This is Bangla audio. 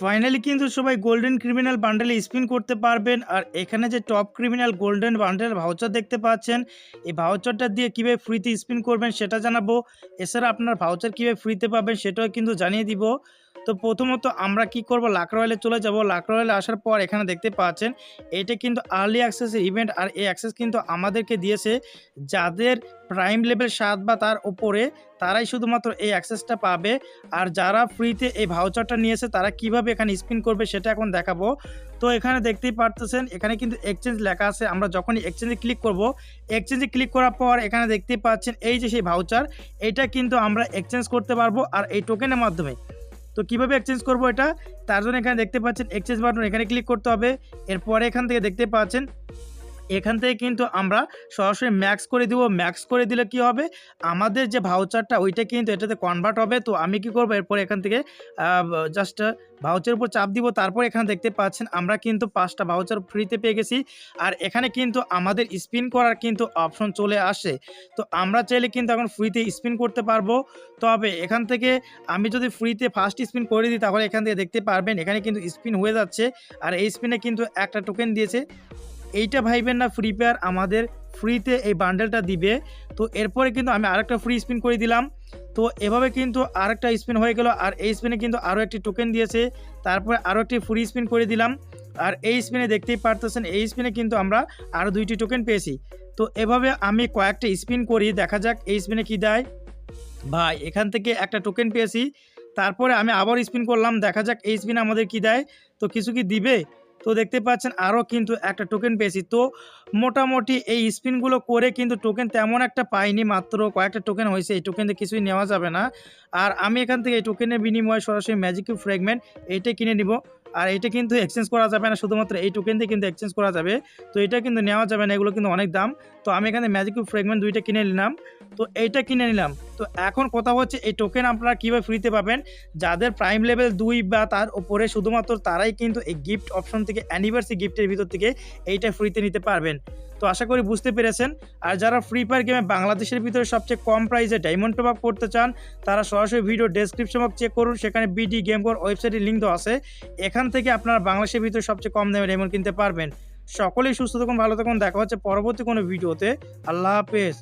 ফাইনালি কিন্তু সবাই গোল্ডেন ক্রিমিনাল বান্ডেলে স্পিন করতে পারবেন। আর এখানে যে top criminal golden bundle voucher দেখতে পাচ্ছেন, এই ভাউচারটা দিয়ে কীভাবে ফ্রিতে স্পিন করবেন সেটা জানাব। এছাড়া আপনার ভাউচার কীভাবে ফ্রিতে পাবেন সেটাও কিন্তু জানিয়ে দিব। তো প্রথমত আমরা কি করব? লাক রয়্যালে চলে যাব। লাক রয়্যালে আসার পর এখানে দেখতে পাচ্ছেন, এটা কিন্তু আর্লি অ্যাক্সেসের ইভেন্ট আর এই অ্যাক্সেস কিন্তু আমাদেরকে দিয়েছে যাদের প্রাইম লেভেল সাত বা তার ওপরে তারাই শুধুমাত্র এই অ্যাক্সেসটা পাবে। আর যারা ফ্রিতে এই ভাউচারটা নিয়েছে, তারা কীভাবে এখানে স্পিন করবে সেটা এখন দেখাবো। তো এখানে দেখতেই পারতেছেন, এখানে কিন্তু এক্সচেঞ্জ লেখা আছে। আমরা যখনই এক্সচেঞ্জে ক্লিক করব এক্সচেঞ্জে ক্লিক করার পর এখানে দেখতেই পাচ্ছেন, এই যে সেই ভাউচার এটা কিন্তু আমরা এক্সচেঞ্জ করতে পারব আর এই টোকেনের মাধ্যমে। তো কীভাবে এক্সচেঞ্জ করব এটা? তার জন্য এখানে দেখতে পাচ্ছেন এক্সচেঞ্জ বাটন এখানে ক্লিক করতে হবে। এরপরে এখান থেকে দেখতে পাচ্ছেন এখান থেকে কিন্তু আমরা সরাসরি ম্যাক্স করে দিব। ম্যাক্স করে দিলে কি হবে? আমাদের যে ভাউচারটা ওইটা কিন্তু এটাতে কনভার্ট হবে। তো আমি কি করব? এরপর এখান থেকে জাস্ট ভাউচারের উপর চাপ দিব। তারপর এখানে দেখতে পাচ্ছেন, আমরা কিন্তু পাঁচটা ভাউচার ফ্রিতে পেয়ে গেছি। আর এখানে কিন্তু আমাদের স্পিন করার কিন্তু অপশন চলে আসে। তো আমরা চাইলে কিন্তু এখন ফ্রিতে স্পিন করতে পারব। তবে এখান থেকে আমি যদি ফ্রিতে ফার্স্ট স্পিন করে দিই, তাহলে এখান থেকে দেখতে পারবেন, এখানে কিন্তু স্পিন হয়ে যাচ্ছে। আর এই স্পিনে কিন্তু একটা টোকেন দিয়েছে। এইটা ভাইবেন না ফ্রি ফায়ার আমাদের ফ্রিতে এই বান্ডেলটা দিবে। তো এরপরে কিন্তু আমি আরেকটা ফ্রি স্পিন করে দিলাম। তো এভাবে কিন্তু আরেকটা স্পিন হয়ে গেল, আর এই স্পিনে কিন্তু আরও একটি টোকেন দিয়েছে। তারপরে আরও একটি ফ্রি স্পিন করে দিলাম। আর এই স্পিনে দেখতেই পারতেছেন, এই স্পিনে কিন্তু আমরা আরও দুইটি টোকেন পেয়েছি। তো এভাবে আমি কয়েকটা স্পিন করি, দেখা যাক এই স্পিনে কি দেয়। ভাই, এখান থেকে একটা টোকেন পেয়েছি। তারপরে আমি আবার স্পিন করলাম, দেখা যাক এই স্পিন আমাদের কি দেয়। তো কিছু কি দিবে? তো দেখতে পাচ্ছেন আরও কিন্তু একটা টোকেন পেয়েছি। তো মোটামুটি এই স্পিনগুলো করে কিন্তু টোকেন তেমন একটা পাইনি, মাত্র কয়েকটা টোকেন হয়েছে। এই টোকেন দিয়ে কিছুই নেওয়া যাবে না। আর আমি এখান থেকে এই টোকেনের বিনিময়ে সরাসরি ম্যাজিক ফ্র্যাগমেন্ট এইটাই কিনে নিব। আর এটা কিন্তু এক্সচেঞ্জ করা যাবে না, শুধুমাত্র এই টোকেন দিয়ে কিন্তু এক্সচেঞ্জ করা যাবে। তো এটা কিন্তু নেওয়া যাবে না, এগুলো কিন্তু অনেক দাম। তো আমি এখানে ম্যাজিক ফ্র্যাগমেন্ট দুইটা কিনে নিলাম। তো এইটা কিনে নিলাম। তো এখন কথা হচ্ছে এই টোকেন আপনারা কীভাবে ফ্রিতে পাবেন? যাদের প্রাইম লেভেল দুই বা তার উপরে শুধুমাত্র তারাই কিন্তু এই গিফট অপশন থেকে অ্যানিভার্সারি গিফটের ভিতর থেকে এইটা ফ্রিতে নিতে পারবেন। তো আশা করি বুঝতে পেরেছেন। আর যারা ফ্রি ফায়ার গেমে বাংলাদেশের ভিতরে সবচেয়ে কম প্রাইসে ডায়মন্ড টপ আপ করতে চান, তারা সরাসরি ভিডিও ডেসক্রিপশন বক্স চেক করুন। সেখানে বিডি গেম কর ওয়েবসাইটের লিঙ্ক দেওয়া আছে। এখান থেকে আপনারা বাংলাদেশের ভিতরে সবচেয়ে কম দামে ডায়মন্ড কিনতে পারবেন। সকলেই সুস্থ থাকুন, ভালো থাকুন। দেখা হচ্ছে পরবর্তী কোনো ভিডিওতে আল্লাহ হাফেজ।